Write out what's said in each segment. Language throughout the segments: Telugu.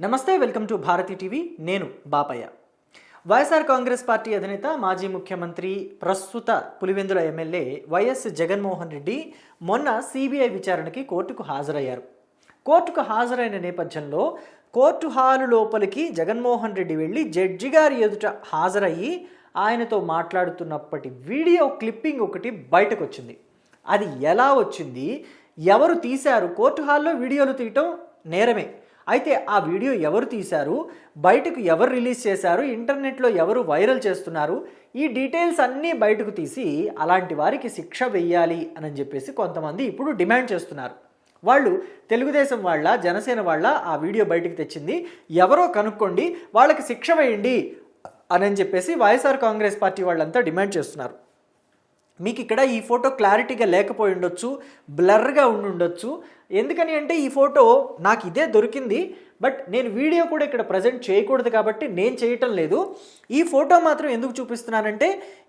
నమస్తే వెల్కమ్ టు భారతి టీవీ. నేను బాపయ్య. వైఎస్ఆర్ కాంగ్రెస్ పార్టీ అధినేత మాజీ ముఖ్యమంత్రి ప్రస్తుత పులివెందుల ఎమ్మెల్యే వైఎస్ జగన్మోహన్ రెడ్డి మొన్న సిబిఐ విచారణకి కోర్టుకు హాజరయ్యారు. కోర్టుకు హాజరైన నేపథ్యంలో కోర్టు హాలు లోపలికి జగన్మోహన్ రెడ్డి వెళ్ళి జడ్జి గారి ఎదుట హాజరయ్యి ఆయనతో మాట్లాడుతున్నప్పటి వీడియో క్లిప్పింగ్ ఒకటి బయటకు వచ్చింది అది ఎలా వచ్చింది? ఎవరు తీశారు? కోర్టు హాల్లో వీడియోలు తీయటం నేరమే. అయితే ఆ వీడియో ఎవరు తీశారు? బయటకు ఎవరు రిలీజ్ చేశారు? ఇంటర్నెట్లో ఎవరు వైరల్ చేస్తున్నారు? ఈ డీటెయిల్స్ అన్నీ బయటకు తీసి అలాంటి వారికి శిక్ష వెయ్యాలి అని చెప్పేసి కొంతమంది ఇప్పుడు డిమాండ్ చేస్తున్నారు. వాళ్ళు తెలుగుదేశం వాళ్ళ జనసేన వాళ్ళ ఆ వీడియో బయటకు తెచ్చింది. ఎవరో కనుక్కోండి వాళ్ళకి శిక్ష వేయండి అని చెప్పేసి వైఎస్ఆర్ కాంగ్రెస్ పార్టీ వాళ్ళంతా డిమాండ్ చేస్తున్నారు. మీకు ఇక్కడ ఈ ఫోటో క్లారిటీగా లేకపోయి ఉండొచ్చు బ్లర్గా ఉండి ఉండొచ్చు. ఎందుకని అంటే ఈ ఫోటో నాకు ఇదే దొరికింది బట్ నేను వీడియో కూడా ఇక్కడ ప్రజెంట్ చేయకూడదు కాబట్టి నేను చేయటం లేదు. ఈ ఫోటో మాత్రం ఎందుకు చూపిస్తున్నానంటే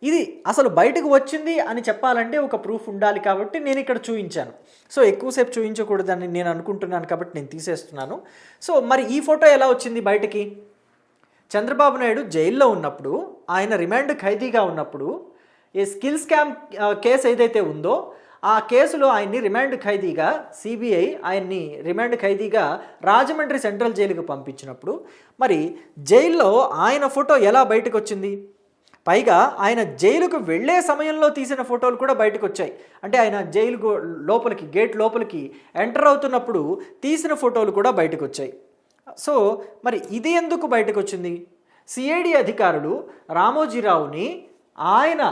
ఇది అసలు బయటకు వచ్చింది అని చెప్పాలంటే ఒక ప్రూఫ్ ఉండాలి కాబట్టి నేను ఇక్కడ చూపించాను సో ఎక్కువసేపు చూపించకూడదని నేను అనుకుంటున్నాను కాబట్టి నేను తీసేస్తున్నాను. సో మరి ఈ ఫోటో ఎలా వచ్చింది బయటికి? చంద్రబాబు నాయుడు జైల్లో ఉన్నప్పుడు ఆయన రిమాండ్ ఖైదీగా ఉన్నప్పుడు ఈ స్కిల్ స్కామ్ కేసు ఏదైతే ఉందో ఆ కేసులో ఆయన్ని రిమాండ్ ఖైదీగా సిబిఐ ఆయన్ని రిమాండ్ ఖైదీగా రాజమండ్రి సెంట్రల్ జైలుకు పంపించినప్పుడు మరి జైల్లో ఆయన ఫోటో ఎలా బయటకు వచ్చింది పైగా ఆయన జైలుకు వెళ్ళే సమయంలో తీసిన ఫోటోలు కూడా బయటకు వచ్చాయి అంటే ఆయన జైలు లోపలికి గేట్ లోపలికి ఎంటర్ అవుతున్నప్పుడు తీసిన ఫోటోలు కూడా బయటకు వచ్చాయి సో మరి ఇది ఎందుకు బయటకు వచ్చింది సిఐడి అధికారులు రామోజీరావుని ఆయన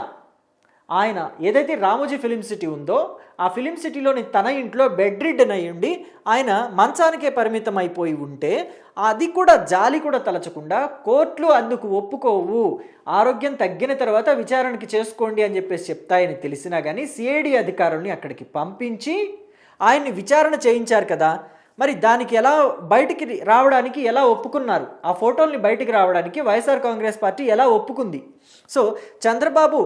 ఆయన ఏదైతే రామోజీ ఫిలిం సిటీ ఉందో ఆ ఫిలిం సిటీలోని తన ఇంట్లో బెడ్ రిడ్డన్ అయ్యుండి ఆయన మంచానికే పరిమితం అయిపోయి ఉంటే అది కూడా జాలి కూడా తలచకుండా కోర్టులు అందుకు ఒప్పుకోవు ఆరోగ్యం తగ్గిన తర్వాత విచారణకి చేసుకోండి అని చెప్పేసి చెప్తాయని తెలిసినా కానీ సిఐడి అధికారుల్ని అక్కడికి పంపించి ఆయన్ని విచారణ చేయించారు కదా. మరి దానికి ఎలా బయటికి రావడానికి ఎలా ఒప్పుకున్నారు? ఆ ఫోటోల్ని బయటికి రావడానికి వైఎస్ఆర్ కాంగ్రెస్ పార్టీ ఎలా ఒప్పుకుంది? సో చంద్రబాబు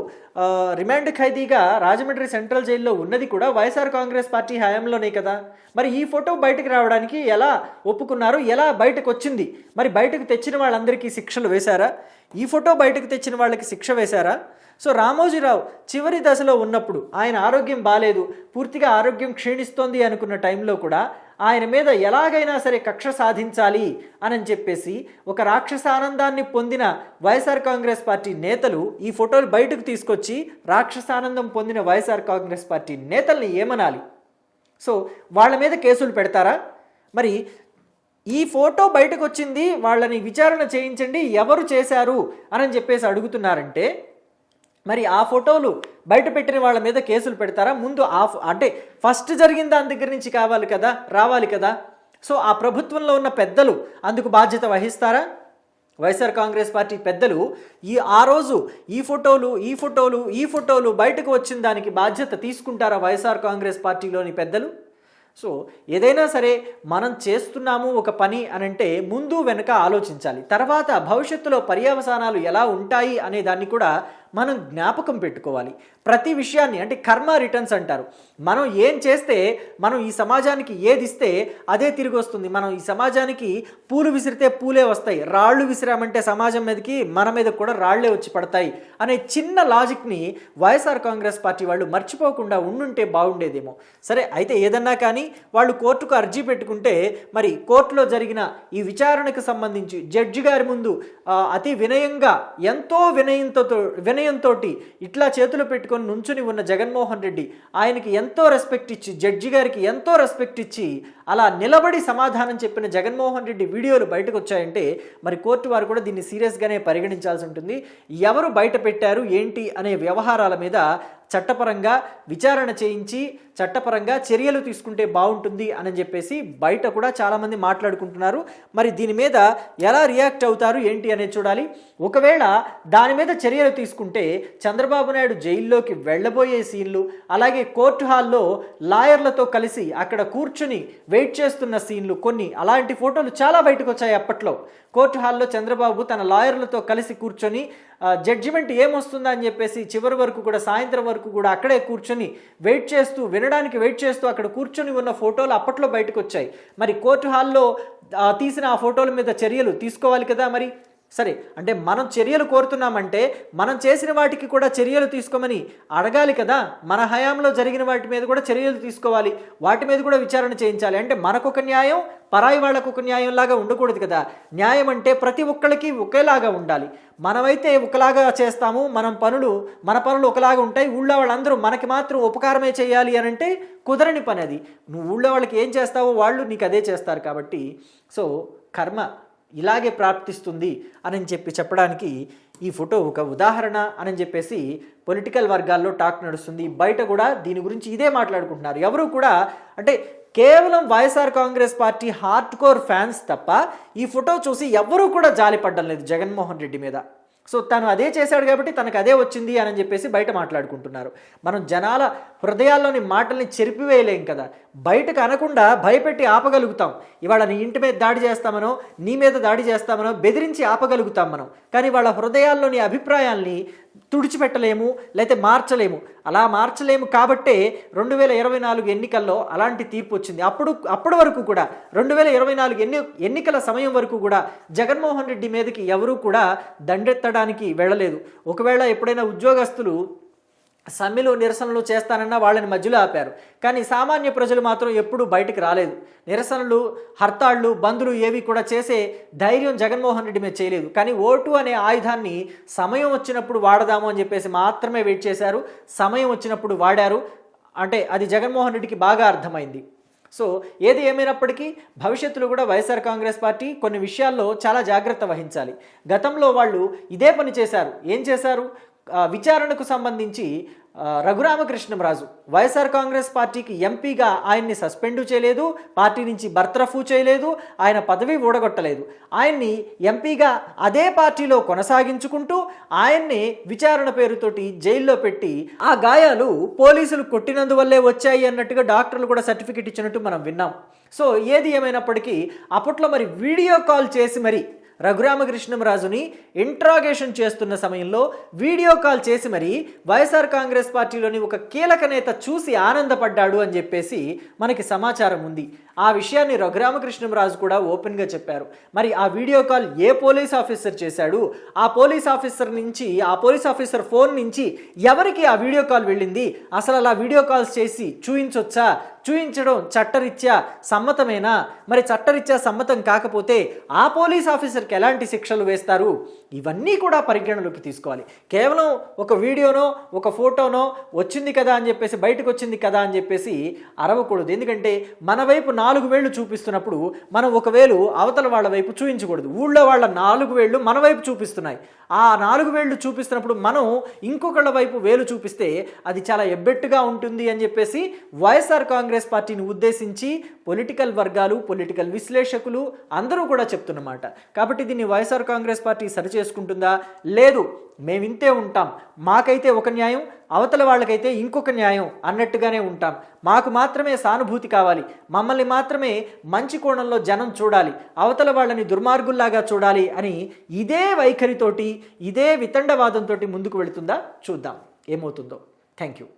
రిమాండ్ ఖైదీగా రాజమండ్రి సెంట్రల్ జైల్లో ఉన్నది కూడా వైఎస్ఆర్ కాంగ్రెస్ పార్టీ హయాంలోనే కదా? మరి ఈ ఫోటో బయటకు రావడానికి ఎలా ఒప్పుకున్నారు? ఎలా బయటకు వచ్చింది మరి బయటకు తెచ్చిన వాళ్ళందరికీ శిక్షలు వేశారా? ఈ ఫోటో బయటకు తెచ్చిన వాళ్ళకి శిక్ష వేశారా? సో రామోజీరావు చివరి దశలో ఉన్నప్పుడు ఆయన ఆరోగ్యం బాగాలేదు పూర్తిగా ఆరోగ్యం క్షీణిస్తోంది అనుకున్న టైంలో కూడా ఆయన మీద ఎలాగైనా సరే కక్ష సాధించాలి అని చెప్పేసి ఒక రాక్షస ఆనందాన్ని పొందిన వైఎస్ఆర్ కాంగ్రెస్ పార్టీ నేతలు ఈ ఫోటోలు బయటకు తీసుకొచ్చి రాక్షసానందం పొందిన వైఎస్ఆర్ కాంగ్రెస్ పార్టీ నేతల్ని ఏమనాలి? సో వాళ్ళ మీద కేసులు పెడతారా? మరి ఈ ఫోటో బయటకు వచ్చింది వాళ్ళని విచారణ చేయించండి ఎవరు చేశారు అని చెప్పేసి అడుగుతున్నారంటే మరి ఆ ఫోటోలు బయట పెట్టిన వాళ్ళ మీద కేసులు పెడతారా? ముందు ఆ అంటే ఫస్ట్ జరిగిన దాని దగ్గర నుంచి కావాలి కదా? రావాలి కదా? సో ఆ ప్రభుత్వంలో ఉన్న పెద్దలు అందుకు బాధ్యత వహిస్తారా? వైఎస్ఆర్ కాంగ్రెస్ పార్టీ పెద్దలు ఈ ఆ రోజు ఈ ఫోటోలు ఈ ఫోటోలు ఈ ఫోటోలు బయటకు వచ్చిన దానికి బాధ్యత తీసుకుంటారా వైఎస్ఆర్ కాంగ్రెస్ పార్టీలోని పెద్దలు? సో ఏదైనా సరే మనం చేస్తున్నాము ఒక పని అని అంటే ముందు వెనుక ఆలోచించాలి. తర్వాత భవిష్యత్తులో పర్యవసానాలు ఎలా ఉంటాయి అనే దాన్ని కూడా మనం జ్ఞాపకం పెట్టుకోవాలి. ప్రతి విషయాన్ని అంటే కర్మ రిటర్న్స్ అంటారు. మనం ఏం చేస్తే మనం ఈ సమాజానికి ఏది ఇస్తే అదే తిరిగి వస్తుంది. మనం ఈ సమాజానికి పూలు విసిరితే పూలే వస్తాయి. రాళ్ళు విసిరామంటే సమాజం మీదకి మన మీద కూడా రాళ్ళే వచ్చి పడతాయి అనే చిన్న లాజిక్ని వైఎస్ఆర్ కాంగ్రెస్ పార్టీ వాళ్ళు మర్చిపోకుండా ఉండుంటే బాగుండేదేమో. సరే అయితే ఏదన్నా కానీ వాళ్ళు కోర్టుకు అర్జీ పెట్టుకుంటే మరి కోర్టులో జరిగిన ఈ విచారణకు సంబంధించి జడ్జి గారి ముందు అతి వినయంగా ఎంతో వినయంతో వినయంతో ఇట్లా చేతులు పెట్టుకొని నుంచుని ఉన్న జగన్మోహన్ రెడ్డి ఆయనకి ఎంతో రెస్పెక్ట్ ఇచ్చి జడ్జి గారికి ఎంతో రెస్పెక్ట్ ఇచ్చి అలా నిలబడి సమాధానం చెప్పిన జగన్మోహన్ రెడ్డి వీడియోలు బయటకు వచ్చాయంటే మరి కోర్టు వారు కూడా దీన్ని సీరియస్గానే పరిగణించాల్సి ఉంటుంది. ఎవరు బయట పెట్టారు ఏంటి అనే వ్యవహారాల మీద చట్టపరంగా విచారణ చేయించి చట్టపరంగా చర్యలు తీసుకుంటే బాగుంటుంది అని చెప్పేసి బయట కూడా చాలామంది మాట్లాడుకుంటున్నారు. మరి దీని మీద ఎలా రియాక్ట్ అవుతారు ఏంటి అనేది చూడాలి. ఒకవేళ దాని మీద చర్యలు తీసుకుంటే చంద్రబాబు నాయుడు జైల్లోకి వెళ్ళబోయే సీన్లు అలాగే కోర్టు హాల్లో లాయర్లతో కలిసి అక్కడ కూర్చుని వెయిట్ చేస్తున్న సీన్లు కొన్ని అలాంటి ఫోటోలు చాలా బయటకు వచ్చాయి అప్పట్లో. కోర్టు హాల్లో చంద్రబాబు తన లాయర్లతో కలిసి కూర్చొని జడ్జిమెంట్ ఏమొస్తుందా అని చెప్పేసి చివరి వరకు కూడా సాయంత్రం వరకు కూడా అక్కడే కూర్చొని వెయిట్ చేస్తూ వినడానికి వెయిట్ చేస్తూ అక్కడ కూర్చొని ఉన్న ఫోటోలు అప్పట్లో బయటకు వచ్చాయి మరి కోర్టు హాల్లో తీసిన ఆ ఫోటోల మీద చర్యలు తీసుకోవాలి కదా మరి? సరే అంటే మనం చర్యలు కోరుతున్నామంటే మనం చేసిన వాటికి కూడా చర్యలు తీసుకోమని అడగాలి కదా. మన హయాంలో జరిగిన వాటి మీద కూడా చర్యలు తీసుకోవాలి. వాటి మీద కూడా విచారణ చేయించాలి. అంటే మనకొక న్యాయం పరాయి వాళ్ళకు ఒక న్యాయం లాగా ఉండకూడదు కదా. న్యాయం అంటే ప్రతి ఒక్కళ్ళకి ఒకేలాగా ఉండాలి. మనమైతే ఒకలాగా చేస్తాము మనం పనులు మన పనులు ఒకలాగా ఉంటాయి. ఊళ్ళో వాళ్ళందరూ మనకి మాత్రం ఉపకారమే చేయాలి అని అంటే కుదరని పని అది. నువ్వు ఊళ్ళో వాళ్ళకి ఏం చేస్తావో వాళ్ళు నీకు అదే చేస్తారు కాబట్టి. సో కర్మ ఇలాగే ప్రాప్తిస్తుంది అని చెప్పి చెప్పడానికి ఈ ఫోటో ఒక ఉదాహరణ అని చెప్పేసి పొలిటికల్ వర్గాల్లో టాక్ నడుస్తుంది. బయట కూడా దీని గురించి ఇదే మాట్లాడుకుంటున్నారు. ఎవరు కూడా అంటే కేవలం YSR Congress party hardcore fans తప్ప ఈ ఫోటో చూసి ఎవరూ కూడా జాలిపడ్డం లేదు జగన్మోహన్ రెడ్డి మీద. సో తను అదే చేశాడు కాబట్టి తనకు అదే వచ్చింది అని చెప్పేసి బయట మాట్లాడుకుంటున్నారు. మనం జనాల హృదయాల్లోని మాటల్ని చెరిపివేయలేం కదా. బయటకు అనకుండా భయపెట్టి ఆపగలుగుతాం. ఇవాళ నీ ఇంటి మీద దాడి చేస్తామనో నీ మీద దాడి చేస్తామనో బెదిరించి ఆపగలుగుతాం మనం. కానీ వాళ్ళ హృదయాల్లోని అభిప్రాయాల్ని తుడిచిపెట్టలేము లేకపోతే మార్చలేము. అలా మార్చలేము కాబట్టే రెండు వేల ఇరవై నాలుగు ఎన్నికల్లో అలాంటి తీర్పు వచ్చింది. అప్పుడు అప్పటి వరకు కూడా రెండు వేల ఇరవై నాలుగు ఎన్ని ఎన్నికల సమయం వరకు కూడా జగన్మోహన్ రెడ్డి మీదకి ఎవరూ కూడా దండెత్తడం దండెత్తడానికి వెళ్ళలేదు. ఒకవేళ ఎప్పుడైనా ఉద్యోగస్తులు సమ్మెలు నిరసనలు చేస్తానన్న వాళ్ళని మధ్యలో ఆపారు. కానీ సామాన్య ప్రజలు మాత్రం ఎప్పుడూ బయటకు రాలేదు. నిరసనలు హర్తాళ్ళు బంద్లు ఏవి కూడా చేసే ధైర్యం జగన్మోహన్ రెడ్డి మీద చేయలేదు. కానీ ఓటు అనే ఆయుధాన్ని సమయం వచ్చినప్పుడు వాడదాము అని చెప్పేసి మాత్రమే వెయిట్ చేశారు. సమయం వచ్చినప్పుడు వాడారు. అంటే అది జగన్మోహన్ రెడ్డికి బాగా అర్థమైంది. సో ఏది ఏమైనప్పటికీ భవిష్యత్తులో కూడా వైఎస్ఆర్ కాంగ్రెస్ పార్టీ కొన్ని విషయాల్లో చాలా జాగ్రత్త వహించాలి. గతంలో వాళ్ళు ఇదే పని చేశారు. ఏం చేశారు? విచారణకు సంబంధించి రఘురామకృష్ణం రఘురామకృష్ణంరాజు వైఎస్ఆర్ కాంగ్రెస్ పార్టీకి ఎంపీగా ఆయన్ని సస్పెండ్ చేయలేదు పార్టీ నుంచి బర్తరఫు చేయలేదు ఆయన పదవి ఊడగొట్టలేదు. ఆయన్ని ఎంపీగా అదే పార్టీలో కొనసాగించుకుంటూ ఆయన్ని విచారణ పేరుతోటి జైల్లో పెట్టి ఆ గాయాలు పోలీసులు కొట్టినందువల్లే వచ్చాయి అన్నట్టుగా డాక్టర్లు కూడా సర్టిఫికెట్ ఇచ్చినట్టు మనం విన్నాం. సో ఏది ఏమైనప్పటికీ అప్పట్లో మరి వీడియో కాల్ చేసి మరి రఘురామకృష్ణంరాజుని ఇంట్రాగేషన్ చేస్తున్న సమయంలో వీడియో కాల్ చేసి మరి వైఎస్ఆర్ కాంగ్రెస్ పార్టీలోని ఒక కీలక నేత చూసి ఆనందపడ్డాడు అని చెప్పేసి మనకి సమాచారం ఉంది. ఆ విషయాన్ని రఘురామకృష్ణంరాజు కూడా ఓపెన్గా చెప్పారు. మరి ఆ వీడియో కాల్ ఏ పోలీస్ ఆఫీసర్ చేశాడు? ఆ పోలీస్ ఆఫీసర్ నుంచి ఆ పోలీస్ ఆఫీసర్ ఫోన్ నుంచి ఎవరికి ఆ వీడియో కాల్ వెళ్ళింది? అసలు అలా వీడియో కాల్స్ చేసి చూయించొచ్చా? చూయించడం చట్టరీత్యా సమ్మతమేనా? మరి చట్టరీత్యా సమ్మతం కాకపోతే ఆ పోలీస్ ఆఫీసర్కి ఎలాంటి శిక్షలు వేస్తారు? ఇవన్నీ కూడా పరిగణలోకి తీసుకోవాలి. కేవలం ఒక వీడియోనో ఒక ఫోటోనో వచ్చింది కదా అని చెప్పేసి బయటకు వచ్చింది కదా అని చెప్పేసి అరవకూడదు. ఎందుకంటే మన వైపు నాలుగు వేళ్ళు చూపిస్తున్నప్పుడు మనం ఒకవేళ అవతల వాళ్ళ వైపు చూపించకూడదు ఊళ్ళో వాళ్ళ నాలుగు వేళ్ళు మన వైపు చూపిస్తున్నాయి. ఆ నాలుగు వేళ్ళు చూపిస్తున్నప్పుడు మనం ఇంకొకళ్ళ వైపు వేలు చూపిస్తే అది చాలా ఎబ్బెట్టుగా ఉంటుంది అని చెప్పేసి వైఎస్ఆర్ కాంగ్రెస్ కాంగ్రెస్ పార్టీని ఉద్దేశించి పొలిటికల్ వర్గాలు పొలిటికల్ విశ్లేషకులు అందరూ కూడా చెప్తున్నమాట. కాబట్టి దీన్ని వైఎస్ఆర్ కాంగ్రెస్ పార్టీ సరి చేసుకుంటుందా లేదు. మేమింతే ఉంటాం. మాకైతే ఒక న్యాయం అవతల వాళ్ళకైతే ఇంకొక న్యాయం అన్నట్టుగానే ఉంటాం. మాకు మాత్రమే సానుభూతి కావాలి. మమ్మల్ని మాత్రమే మంచి కోణంలో జనం చూడాలి. అవతల వాళ్ళని దుర్మార్గుల్లాగా చూడాలి అని ఇదే వైఖరితోటి ఇదే వితండవాదంతో ముందుకు వెళుతుందా? చూద్దాం. ఏమవుతుందో. Thank you.